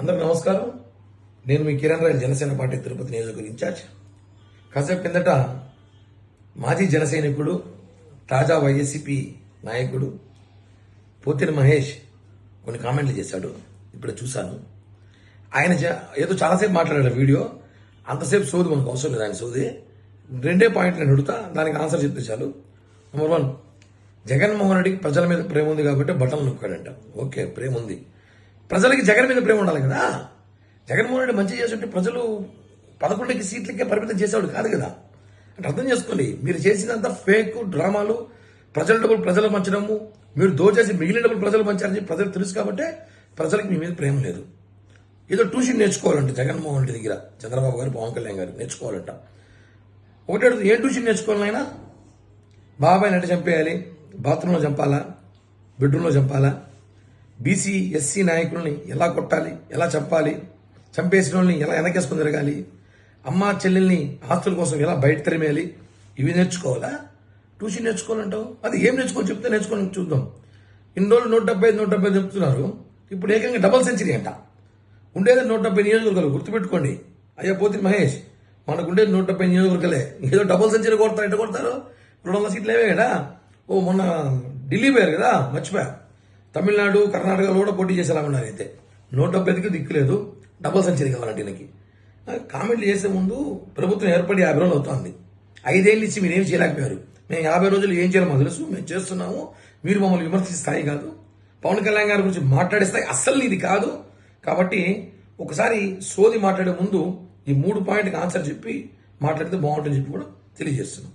అందరూ నమస్కారం. నేను మీ కిరణ్ రాయల్ జనసేన పార్టీ తిరుపతి నియోజకవర్గ ఇన్ఛార్జ్. కాసేపు కిందట మాజీ జనసైనికుడు తాజా వైఎస్సిపి నాయకుడు పోతిన మహేష్ కొన్ని కామెంట్లు చేశాడు. ఇప్పుడు చూశాను. ఆయన ఏదో చాలాసేపు మాట్లాడాడు వీడియో. అంతసేపు సోది మనకు అవసరం లేదు ఆయన సోది. రెండే పాయింట్లు నేను అడుగుతా దానికి ఆన్సర్ చెప్తే చాలు నెంబర్ వన్ జగన్మోహన్ రెడ్డికి ప్రజల మీద ప్రేమ ఉంది కాబట్టి బట్టలు నొక్కాడంట. ఓకే ప్రేమ ఉంది. ప్రజలకి జగన్ మీద ప్రేమ ఉండాలి కదా? జగన్మోహన్ రెడ్డి మంచి చేస్తుంటే ప్రజలు పదకొండుకి సీట్లకే పరిమితం చేసేవాడు కాదు కదా? అంటే అర్థం చేసుకోండి మీరు చేసినంత ఫేక్ డ్రామాలు ప్రజల డబ్బులు ప్రజలు పంచడము మీరు దోచేసి మిగిలిన డబ్బులు ప్రజలు పంచారని ప్రజలు తెలుసు కాబట్టి ప్రజలకు మీ మీద ప్రేమ లేదు. ఏదో ట్యూషన్ నేర్చుకోవాలంట జగన్మోహన్ రెడ్డి దగ్గర. చంద్రబాబు గారు పవన్ కళ్యాణ్ గారు నేర్చుకోవాలంట. ఒకటి ఏ ట్యూషన్ నేర్చుకోవాలైనా బాబాయ్ నట చంపేయాలి బాత్రూంలో చంపాలా బెడ్రూమ్లో చంపాలా? బీసీ ఎస్సీ నాయకుల్ని ఎలా కొట్టాలి ఎలా చంపాలి చంపేసిన వాళ్ళని ఎలా వెనకేసుకుని తిరగాలి అమ్మ చెల్లెల్ని ఆస్తుల కోసం ఎలా బయట తరిమేయాలి ఇవి నేర్చుకోవాలా? ట్యూషన్ నేర్చుకోవాలంటావు? అది ఏం నేర్చుకోవాలి చెప్తే నేర్చుకొని చూద్దాం. ఇన్ని రోజులు నూట డెబ్బై ఐదు నూట డెబ్బై చెప్తున్నారు. ఇప్పుడు ఏకంగా డబల్ సెంచరీ అంట. ఉండేది నూట డెబ్బై నియోజకవర్గాలు గుర్తుపెట్టుకోండి. అయ్యా పోతి మహేష్ మనకు ఉండేది నూట డెబ్బై నియోజకవర్గాలే. ఏదో డబుల్ సెంచరీ కొడతారు ఎట్ట కొడతారు? రెండు వందల సీట్లు ఏవే కదా? ఓ మొన్న ఢిల్లీ పోయారు కదా మర్చిపోయా. తమిళనాడు కర్ణాటకలో కూడా పోటీ చేసేలా ఉన్నారు అయితే. నూట డెబ్బై ఐదుకి దిక్కులేదు డబుల్ సెంచరీ కావాలంటే వీళ్ళకి కామెంట్లు చేసే ముందు ప్రభుత్వం ఏర్పడి యాభై రోజులు అవుతుంది. ఐదేళ్ళు ఇచ్చి మీరు ఏం చేయలేకపోయారు. మేము యాభై రోజులు ఏం చేయాలో మాకు తెలుసు. మేము చేస్తున్నాము. మీరు మమ్మల్ని విమర్శించే స్థాయి కాదు. పవన్ కళ్యాణ్ గారి గురించి మాట్లాడే స్థాయి అస్సలు ఇది కాదు. కాబట్టి ఒకసారి సోది మాట్లాడే ముందు ఈ మూడు పాయింట్కి ఆన్సర్ చెప్పి మాట్లాడితే బాగుంటుందని చెప్పి కూడా తెలియజేస్తున్నాం.